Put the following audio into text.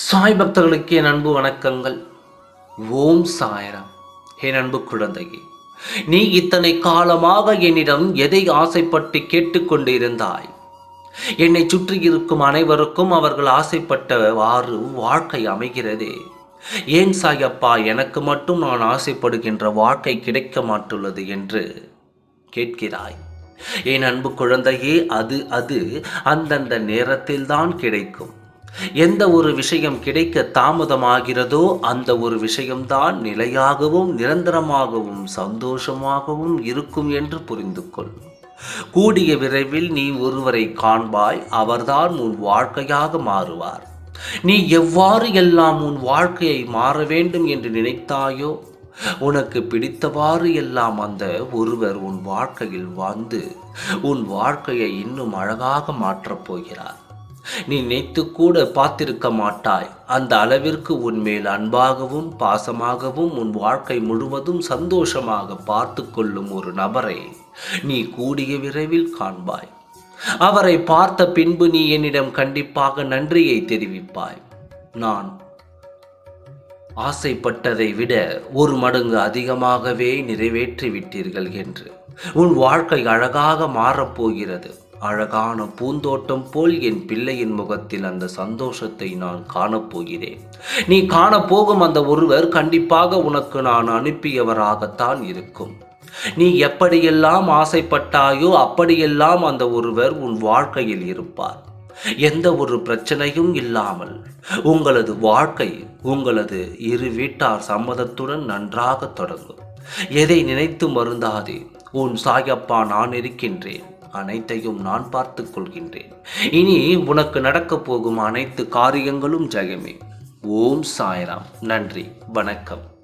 சாய் பக்தர்களுக்கு என் அன்பு வணக்கங்கள். ஓம் சாயரம். என் அன்பு குழந்தையே நீ இத்தனை காலமாக என்னிடம் எதை ஆசைப்பட்டு கேட்டுக்கொண்டிருந்தாய்? என்னை சுற்றி இருக்கும் அனைவருக்கும் அவர்கள் ஆசைப்பட்டவாறு வாழ்க்கை அமைகிறதே. ஏன் சாயப்பா எனக்கு மட்டும் நான் ஆசைப்படுகின்ற வாழ்க்கை கிடைக்க மாட்டுள்ளது என்று கேட்கிறாய். என் அன்பு குழந்தையே அது அது அந்தந்த நேரத்தில்தான் கிடைக்கும். எந்த ஒரு விஷயம் கிடைக்க தாமதமாகிறதோ அந்த ஒரு விஷயம்தான் நிலையாகவும் நிரந்தரமாகவும் சந்தோஷமாகவும் இருக்கும் என்று புரிந்து கொள். கூடிய விரைவில் நீ ஒருவரை காண்பாய் அவர்தான் உன் வாழ்க்கையாக மாறுவார். நீ எவ்வாறு எல்லாம் உன் வாழ்க்கையை மாற வேண்டும் என்று நினைத்தாயோ உனக்கு பிடித்தவாறு எல்லாம் அந்த ஒருவர் உன் வாழ்க்கையில் வாழ்ந்து உன் வாழ்க்கையை இன்னும் அழகாக மாற்றப் போகிறார். நீ நினைத்து கூட பார்த்திருக்க மாட்டாய். அந்த அளவிற்கு உன் மேல் அன்பாகவும் பாசமாகவும் உன் வாழ்க்கை முழுவதும் சந்தோஷமாக பார்த்து கொள்ளும் ஒரு நபரை நீ கூடிய விரைவில் காண்பாய். அவரை பார்த்த பின்பு நீ என்னிடம் கண்டிப்பாக நன்றியை தெரிவிப்பாய். நான் ஆசைப்பட்டதை விட ஒரு மடங்கு அதிகமாகவே நிறைவேற்றி விட்டீர்கள் என்று. உன் வாழ்க்கை அழகாக மாறப்போகிறது அழகான பூந்தோட்டம் போல் என் பிள்ளையின் முகத்தில் அந்த சந்தோஷத்தை நான் காணப்போகிறேன். நீ காணப்போகும் அந்த ஒருவர் கண்டிப்பாக உனக்கு நான் அனுப்பியவராகத்தான் இருக்கும். நீ எப்படியெல்லாம் ஆசைப்பட்டாயோ அப்படியெல்லாம் அந்த ஒருவர் உன் வாழ்க்கையில் இருப்பார். எந்த ஒரு பிரச்சனையும் இல்லாமல் உங்களது வாழ்க்கை உங்களது இரு வீட்டார் சம்மதத்துடன் நன்றாக தொடங்கும். எதை நினைத்து மருந்தாதே உன் சாயப்பா நான் இருக்கின்றேன். அனைத்தையும் நான் பார்த்து கொள்கின்றேன். இனி உனக்கு நடக்கப் போகும் அனைத்து காரியங்களும் ஜெயமே. ஓம் சாய்ராம். நன்றி. வணக்கம்.